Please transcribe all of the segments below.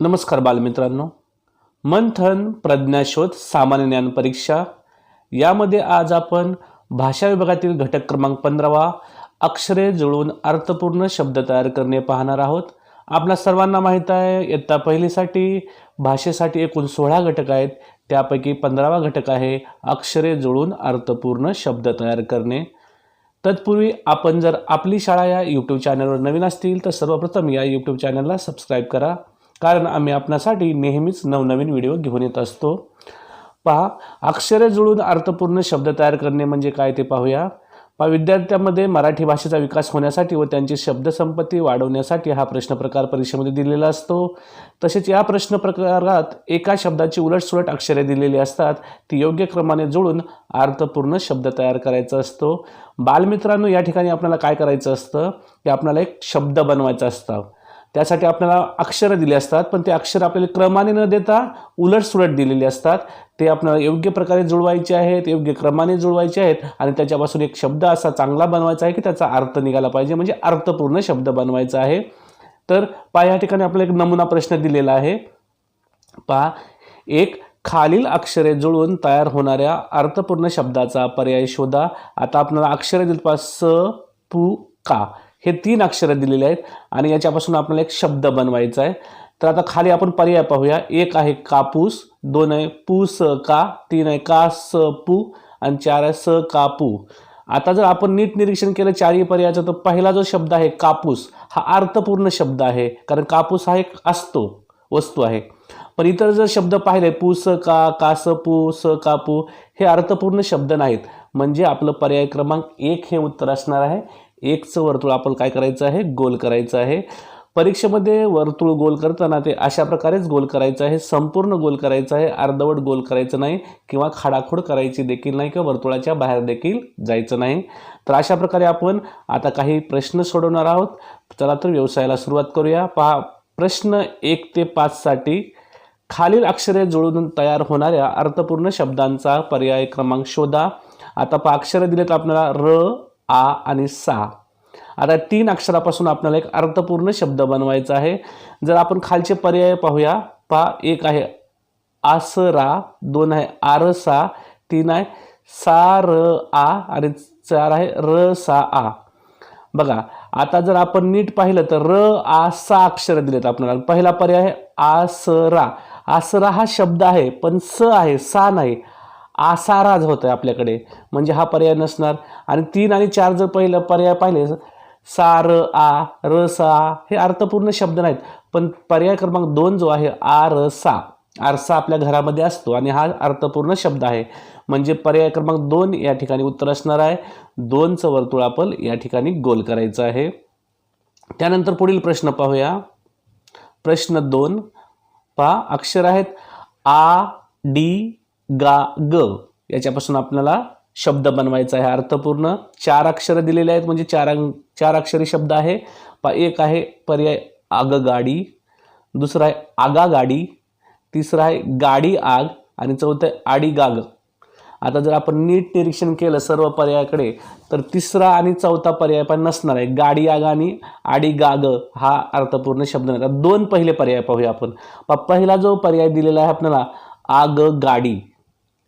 नमस्कार बालमित्रांनो. मंथन प्रज्ञाशोध सामान्य ज्ञान परीक्षा. यामध्ये आज आपण भाषा विभागातील घटक क्रमांक पंधरावा अक्षरे जुळवून अर्थपूर्ण शब्द तयार करणे पाहणार आहोत. आपल्या सर्वांना माहीत आहे इयत्ता पहिलीसाठी भाषेसाठी एकूण सोळा घटक आहेत. त्यापैकी पंधरावा घटक आहे अक्षरे जुळून अर्थपूर्ण शब्द तयार करणे. तत्पूर्वी आपण जर आपली शाळा या यूट्यूब चॅनलवर नवीन असतील तर सर्वप्रथम या यूट्यूब चॅनलला सबस्क्राईब करा. कारण आम्ही आपणासाठी नेहमीच नवनवीन व्हिडिओ घेऊन येत असतो. पहा अक्षरे जुळून अर्थपूर्ण शब्द तयार करणे म्हणजे काय ते पाहूया. पहा विद्यार्थ्यांमध्ये मराठी भाषेचा विकास होण्यासाठी व त्यांची शब्दसंपत्ती वाढवण्यासाठी हा प्रश्न प्रकार परीक्षेमध्ये दिलेला असतो. तसेच या प्रश्न प्रकारात एका शब्दाची उलटसुलट अक्षरे दिलेली असतात. ती योग्य क्रमाने जुळून अर्थपूर्ण शब्द तयार करायचा असतो. बालमित्रांनो या ठिकाणी आपल्याला काय करायचं असतं? की आपल्याला एक शब्द बनवायचा असतं. त्यासाठी आपल्याला अक्षरं दिली असतात पण ते अक्षर आपल्याला क्रमाने न देता उलटसुलट दिलेली असतात. ते आपल्याला योग्य प्रकारे जुळवायचे आहेत योग्य क्रमाने जुळवायचे आहेत आणि त्याच्यापासून एक शब्द असा चांगला बनवायचा आहे की त्याचा अर्थ निघाला पाहिजे म्हणजे अर्थपूर्ण शब्द बनवायचा आहे. तर पहा या ठिकाणी आपल्याला एक नमुना प्रश्न दिलेला आहे. पहा एक खालील अक्षरे जुळून तयार होणाऱ्या अर्थपूर्ण शब्दाचा पर्याय शोधा. आता आपल्याला अक्षरे दिलपास स पू का. हे तीन अक्षरं दिलेले आहेत आणि याच्यापासून आपल्याला एक शब्द बनवायचा आहे. तर आता खाली आपण पर्याय पाहूया. एक आहे कापूस दोन आहे पू स का तीन आहे का स पू आणि चार आहे स कापू आता जर आपण नीट निरीक्षण केलं चारही पर्यायाचं तर पहिला जो शब्द आहे कापूस हा अर्थपूर्ण शब्द आहे कारण कापूस हा एक असतो वस्तू आहे. पण इतर जर शब्द पाहिले पू स का का स पू स कापू हे अर्थपूर्ण शब्द नाहीत. म्हणजे आपलं पर्याय क्रमांक एक हे उत्तर असणार आहे. एकचं वर्तुळ आपण काय करायचं आहे? गोल करायचं आहे. परीक्षेमध्ये वर्तुळ गोल करताना ते अशा प्रकारेच गोल करायचं आहे. संपूर्ण गोल करायचं आहे. अर्धवट गोल करायचं नाही किंवा खाडाखोड करायची देखील नाही किंवा वर्तुळाच्या बाहेर देखील जायचं नाही. तर अशा प्रकारे आपण आता काही प्रश्न सोडवणार आहोत. चला तर व्यवसायाला सुरुवात करूया. पहा प्रश्न एक ते पाचसाठी खालील अक्षरे जुळून तयार होणाऱ्या अर्थपूर्ण शब्दांचा पर्याय क्रमांक शोधा. आता पहा अक्षरं दिलेत आपल्याला र आ आणि सा. आता तीन अक्षरापासून आपल्याला एक अर्थपूर्ण शब्द बनवायचा आहे. जर आपण खालचे पर्याय पाहूया पहा एक आहे आसरा दोन आहे आरसा तीन आहे सा र आ आणि चार आहे र सा आ. बघा आता जर आपण नीट पाहिलं तर र आ सा अक्षर दिलेत आपल्याला. पहिला पर्याय आहे आसरा. आसरा हा शब्द आहे पण स आहे सा नाही. आसाराज होत आहे आपल्याकडे. म्हणजे हा पर्याय नसणार. आणि तीन आणि चार जर पहिलं पर्याय पाहिले सा र आ र सा हे अर्थपूर्ण शब्द नाहीत. पण पर्याय क्रमांक दोन जो आहे आ र सा. आरसा आपल्या घरामध्ये असतो आणि हा अर्थपूर्ण शब्द आहे. म्हणजे पर्याय क्रमांक दोन या ठिकाणी उत्तर असणार आहे. दोनचं वर्तुळ आपण या ठिकाणी गोल करायचं आहे. त्यानंतर पुढील प्रश्न पाहूया. प्रश्न दोन. पहा अक्षर आहेत. आ डी गा ग याच्यापासून आपल्याला शब्द बनवायचा आहे. अर्थपूर्ण चार अक्षरं दिलेले आहेत. म्हणजे चार अंग चार अक्षरी शब्द आहे. पा एक आहे पर्याय आगगाडी. दुसरा आहे आगा गाडी तिसरा आहे गाडी आग. आणि चौथं आहे आडी गाग आता जर आपण नीट निरीक्षण केलं सर्व पर्यायाकडे तर तिसरा आणि चौथा पर्याय पण नसणार आहे. गाडी आग आणि आडी गाग हा अर्थपूर्ण शब्द नाही. दोन पहिले पर्याय पाहूया आपण. पहिला जो पर्याय दिलेला आहे आपल्याला आग गाडी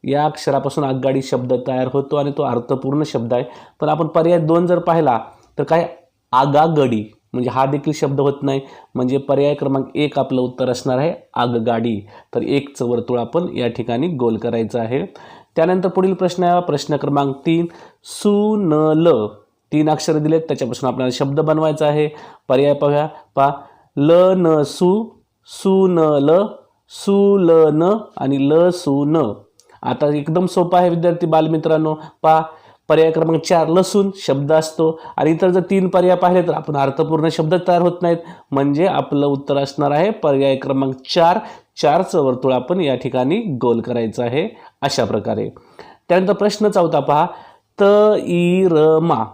या अक्षरापासून आगगाडी शब्द तयार होतो आणि तो अर्थपूर्ण शब्द आहे. पण आपण पर्याय दोन जर पाहिला तर काय? आगागडी. म्हणजे हा देखील शब्द होत नाही. म्हणजे पर्याय क्रमांक एक आपलं उत्तर असणार आहे आगगाडी. तर एकचं वर्तुळ आपण या ठिकाणी गोल करायचं आहे. त्यानंतर पुढील प्रश्न आहे. प्रश्न क्रमांक तीन सुनल. ल तीन अक्षरं दिलेत त्याच्यापासून आपल्याला शब्द बनवायचा आहे. पर्याय पाहूया पहा ल न सु सु न ल सु ल न आणि ल सु न आता एकदम सोपा आहे विद्यार्थी बालमित्रांनो. पहा पर्याय क्रमांक चार लसूण शब्द असतो. आणि इतर जर तीन पर्याय पाहिले तर आपण अर्थपूर्ण शब्द तयार होत नाहीत. म्हणजे आपलं उत्तर असणार आहे पर्याय क्रमांक चार. चारचं वर्तुळ आपण या ठिकाणी गोल करायचं आहे अशा प्रकारे. त्यानंतर प्रश्न चौथा पहा. त ई र मा.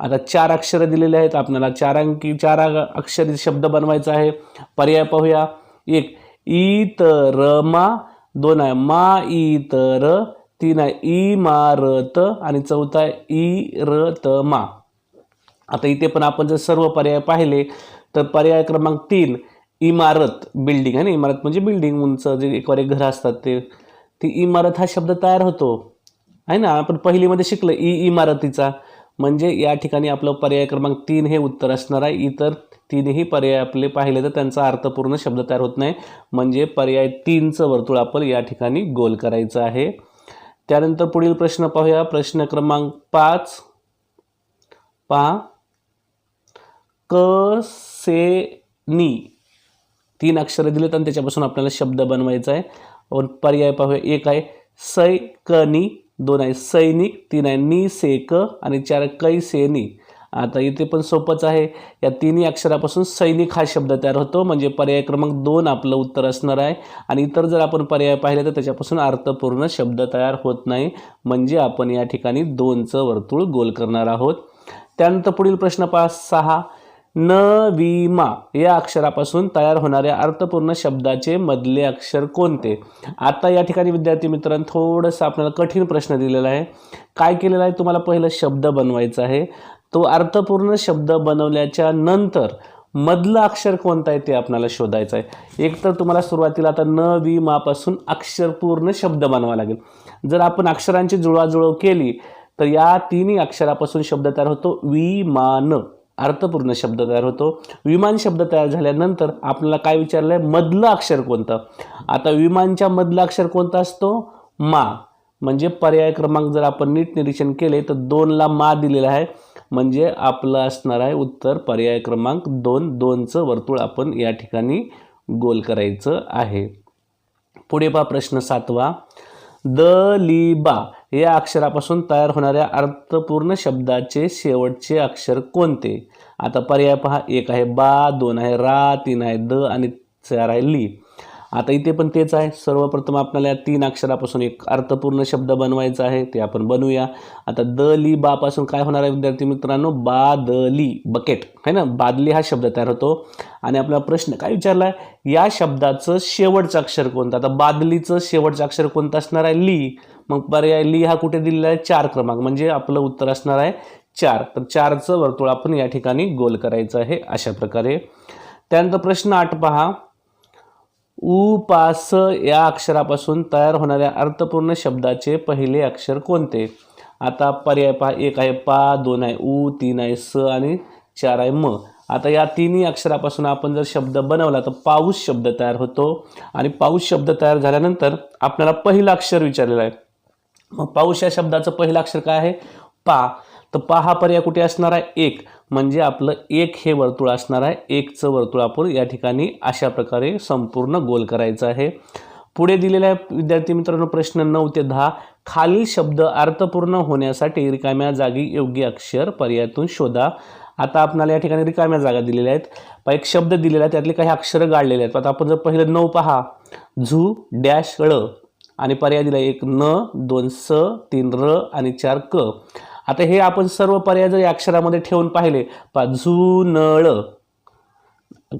आता चार अक्षरं दिलेले आहेत. आपल्याला चार अंकी चार अक्षरी शब्द बनवायचा आहे. पर्याय पाहूया. एक ई त र मा. दोन आहे मा ई तीन आहे ई मा र त आणि चौथा आहे ई र त मा. आता इथे पण आपण जर सर्व पर्याय पाहिले तर पर्याय क्रमांक तीन इमारत बिल्डिंग आहे ना? इमारत म्हणजे बिल्डिंग उंच जे एकवार एक घर असतात ते. ती इमारत हा शब्द तयार होतो. आहे ना? आपण पहिलीमध्ये शिकलं ई इमारतीचा. म्हणजे या ठिकाणी आपलं पर्याय क्रमांक तीन हे उत्तर असणार आहे. इतर तीनही पर्याय आपले पाहिले तर त्यांचा अर्थपूर्ण शब्द तयार होत नाही. म्हणजे पर्याय तीनचं वर्तुळ आपण या ठिकाणी गोल करायचं आहे. त्यानंतर पुढील प्रश्न पाहूया. प्रश्न क्रमांक पाच. पहा. क से नी. तीन अक्षरं दिलेत आणि त्याच्यापासून आपल्याला शब्द बनवायचा आहे. आपण पर्याय पाहूया. एक आहे सै क नी. दोन आहे सैनिक. तीन आहे नी से क. आणि चार कै से नी. आता इथे पण सोपंच आहे. या तिन्ही अक्षरापासून सैनिक हा शब्द तयार होतो. म्हणजे पर्याय क्रमांक दोन आपलं उत्तर असणार आहे. आणि इतर जर आपण पर्याय पाहिले तर त्याच्यापासून अर्थपूर्ण शब्द तयार होत नाही. म्हणजे आपण या ठिकाणी दोनचं वर्तुळ गोल करणार आहोत. त्यानंतर पुढील प्रश्न पाच सहा. न विमा या अक्षरापासून तयार होणाऱ्या अर्थपूर्ण शब्दाचे मधले अक्षर कोणते? आता या ठिकाणी विद्यार्थी मित्रांनो थोडंसं आपल्याला कठीण प्रश्न दिलेला आहे. काय केलेलं आहे? तुम्हाला पहिलं शब्द बनवायचा आहे. तो अर्थपूर्ण शब्द बनवल्याच्या नंतर मधलं अक्षर कोणतं आहे ते आपल्याला शोधायचं आहे. एक तर तुम्हाला सुरुवातीला आता न वि मापासून अक्षरपूर्ण शब्द बनवा लागेल. जर आपण अक्षरांची जुळवाजुळव केली तर या तिन्ही अक्षरापासून शब्द तयार होतो. विमान अर्थपूर्ण शब्द तयार होतो. विमान शब्द तयार झाल्यानंतर आपल्याला काय विचारलं आहे मधलं अक्षर कोणतं? आता विमानच्या मधलं अक्षर कोणतं असतो? मा. म्हणजे पर्याय क्रमांक जर आपण नीट निरीक्षण केले तर दोनला मा दिलेला आहे. म्हणजे आपलं असणार आहे उत्तर. पर्याय क्रमांक दोन. दोनचं वर्तुळ आपण या ठिकाणी गोल करायचं आहे. पुढे पहा प्रश्न सातवा. द ली बा या अक्षरापासून तयार होणाऱ्या अर्थपूर्ण शब्दाचे शेवटचे अक्षर कोणते? आता पर्याय पहा. एक आहे बा दोन आहे रा तीन आहे द आणि चार आहे ली. आता इथे पण तेच आहे. सर्वप्रथम आपल्याला या तीन अक्षरापासून एक अर्थपूर्ण शब्द बनवायचा आहे. ते आपण बनवूया. आता द ली बापासून काय होणार आहे विद्यार्थी मित्रांनो? बा द ली बकेट. है ना? बादली हा शब्द तयार होतो. आणि आपला प्रश्न काय विचारला आहे या शब्दाचं शेवटचं अक्षर कोणतं? आता बादलीचं शेवटचं अक्षर कोणतं असणार आहे? ली. मग पर्याय ली हा कुठे दिलेला आहे? चार क्रमांक. म्हणजे आपलं उत्तर असणार आहे चार. तर चारचं वर्तुळ आपण या ठिकाणी गोल करायचं आहे अशा प्रकारे. त्यानंतर प्रश्न आठ पहा. उ पास या अक्षरापासून तयार होणाऱ्या अर्थपूर्ण शब्दाचे पहिले अक्षर कोणते? आता पर्याय पहा. एक आहे पा दोन आहे उ तीन आहे स आणि चार आहे म. आता या तिन्ही अक्षरापासून आपण जर शब्द बनवला तर पाऊस शब्द तयार होतो. आणि पाऊस शब्द तयार झाल्यानंतर आपल्याला पहिलं अक्षर विचारलेलं आहे. मग पाऊस या शब्दाचं पहिलं अक्षर काय आहे? पा. तर पा हा पर्याय कुठे असणार आहे? एक. म्हणजे आपलं एक हे वर्तुळ असणार आहे एकचं वर्तुळ आपण या ठिकाणी अशा प्रकारे संपूर्ण गोल करायचं आहे. पुढे दिलेल्या विद्यार्थी मित्रांनो प्रश्न नऊ ते दहा. खालील शब्द अर्थपूर्ण होण्यासाठी रिकाम्या जागी योग्य अक्षर पर्यायातून शोधा. आता आपल्याला या ठिकाणी रिकाम्या जागा दिलेल्या आहेत. एक शब्द दिलेला आहे त्यातले काही अक्षरं गाळलेले आहेत. आता आपण जर पहिलं नऊ पहा. झू डॅश ळ. आणि पर्याय दिला एक न दोन स तीन र आणि चार क. आता हे आपण सर्व पर्याय जर या अक्षरामध्ये ठेवून पाहिले पा झू नळ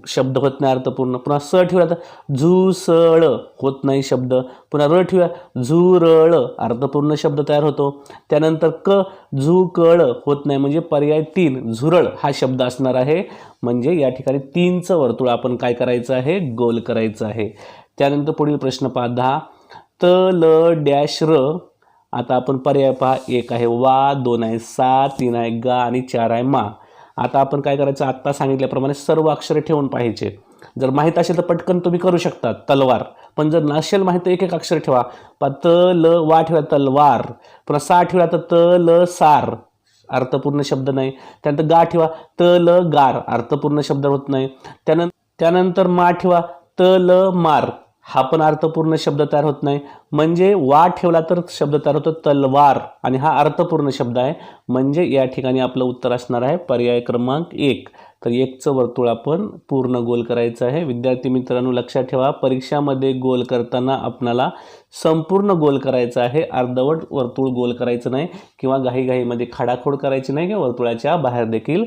शब्द होत नाही अर्थपूर्ण. पुन्हा स ठेवला तर झुसळ होत नाही शब्द. पुन्हा र ठेवूया. झुरळ अर्थपूर्ण शब्द तयार होतो. त्यानंतर क झुकळ होत नाही. म्हणजे पर्याय तीन. झुरळ हा शब्द असणार आहे. म्हणजे या ठिकाणी तीनचं वर्तुळ आपण काय करायचं आहे? गोल करायचं आहे. त्यानंतर पुढील प्रश्न पहा. दहा. त ल डॅश र. आता आपण पर्याय पहा. एक आहे वा दोन आहे सा तीन आहे गा आणि चार आहे मा. आता आपण काय करायचं? आत्ता सांगितल्याप्रमाणे सर्व अक्षरे ठेवून पाहिजे जर माहीत असेल तर पटकन तुम्ही करू शकता. तलवार. पण जर नसेल माहीत तर एक एक अक्षर ठेवा. त ल वा ठेवा तलवार. पुन्हा सा ठेवा तर त ल सार. अर्थपूर्ण शब्द नाही. त्यानंतर गा ठेवा. त ल गार. अर्थपूर्ण शब्द होत नाही. त्यानंतर त्यानंतर मा ठेवा. त ल मार. हा पण अर्थपूर्ण शब्द तयार होत नाही. म्हणजे वा ठेवला तर शब्द तयार होतो तलवार. आणि हा अर्थपूर्ण शब्द आहे. म्हणजे या ठिकाणी आपलं उत्तर असणार आहे पर्याय क्रमांक एक. तर एकचं वर्तुळ आपण पूर्ण गोल करायचं आहे. विद्यार्थी मित्रांनो लक्षात ठेवा परीक्षामध्ये गोल करताना आपणाला संपूर्ण गोल करायचं आहे. अर्धवट वर्तुळ गोल करायचं नाही किंवा घाईघाईमध्ये खाडाखोड करायची नाही किंवा वर्तुळाच्या बाहेर देखील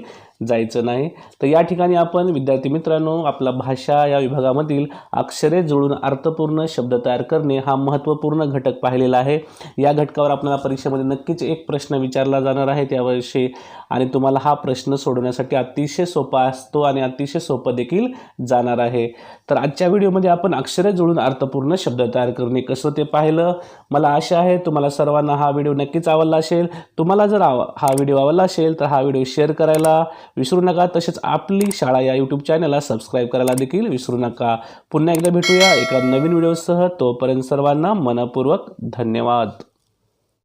जायचं नाही. तर या ठिकाणी आपण विद्यार्थी मित्रांनो आपला भाषा या विभागामधील अक्षरे जुळून अर्थपूर्ण शब्द तयार करणे हा महत्त्व महत्त्वपूर्ण घटक पाहिलेला आहे. या घटकावर आपल्याला परीक्षेमध्ये नक्कीच एक प्रश्न विचारला जाणार आहे. त्याविषयी आणि तुम्हाला हा प्रश्न सोडवण्यासाठी अतिशय सोपा असतो आणि अतिशय सोपं देखील जाणार आहे. तर आजच्या व्हिडिओमध्ये आपण अक्षरे जुळून अर्थपूर्ण शब्द तयार करणे कसं ते पाहिलं? मला आशा आहे तुम्हाला सर्वांना हा व्हिडिओ नक्कीच आवडला असेल. तुम्हाला जर आव हा व्हिडिओ आवडला असेल तर हा व्हिडिओ शेअर करायला विसरू नका. तसेच आपली शाळा या यूट्यूब चॅनलला सबस्क्राईब करायला देखील विसरू नका. पुन्हा एकदा भेटूया एका नवीन व्हिडिओसह. तोपर्यंत सर्वांना मनपूर्वक धन्यवाद.